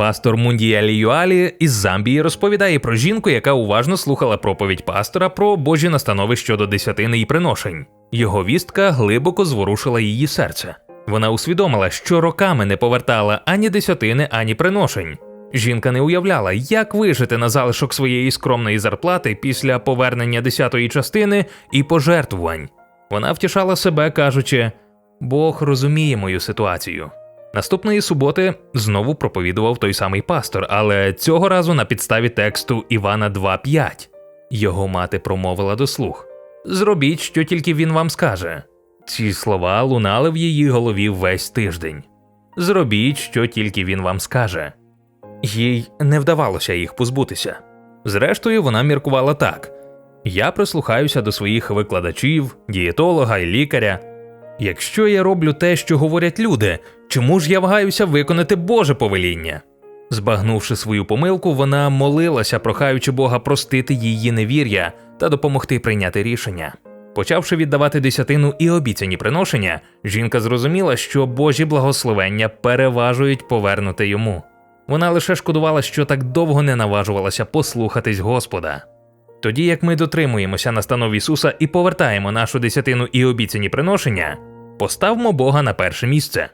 Пастор Мундіалі Юалі із Замбії розповідає про жінку, яка уважно слухала проповідь пастора про Божі настанови щодо десятини і приношень. Його вістка глибоко зворушила її серце. Вона усвідомила, що роками не повертала ані десятини, ані приношень. Жінка не уявляла, як вижити на залишок своєї скромної зарплати після повернення десятої частини і пожертвувань. Вона втішала себе, кажучи: Бог розуміє мою ситуацію. Наступної суботи знову проповідував той самий пастор, але цього разу на підставі тексту Івана 2.5. Його мати промовила до слух: Зробіть, що тільки він вам скаже. Ці слова лунали в її голові весь тиждень. Зробіть, що тільки він вам скаже. Їй не вдавалося їх позбутися. Зрештою, вона міркувала так: я прислухаюся до своїх викладачів, дієтолога і лікаря. Якщо я роблю те, що говорять люди, чому ж я вагаюся виконати Боже повеління? Збагнувши свою помилку, вона молилася, прохаючи Бога простити її невір'я та допомогти прийняти рішення. Почавши віддавати десятину і обіцяні приношення, жінка зрозуміла, що Божі благословення переважують повернути йому. Вона лише шкодувала, що так довго не наважувалася послухатись Господа. Тоді як ми дотримуємося настанов Ісуса і повертаємо нашу десятину і обіцяні приношення, поставмо Бога на перше місце.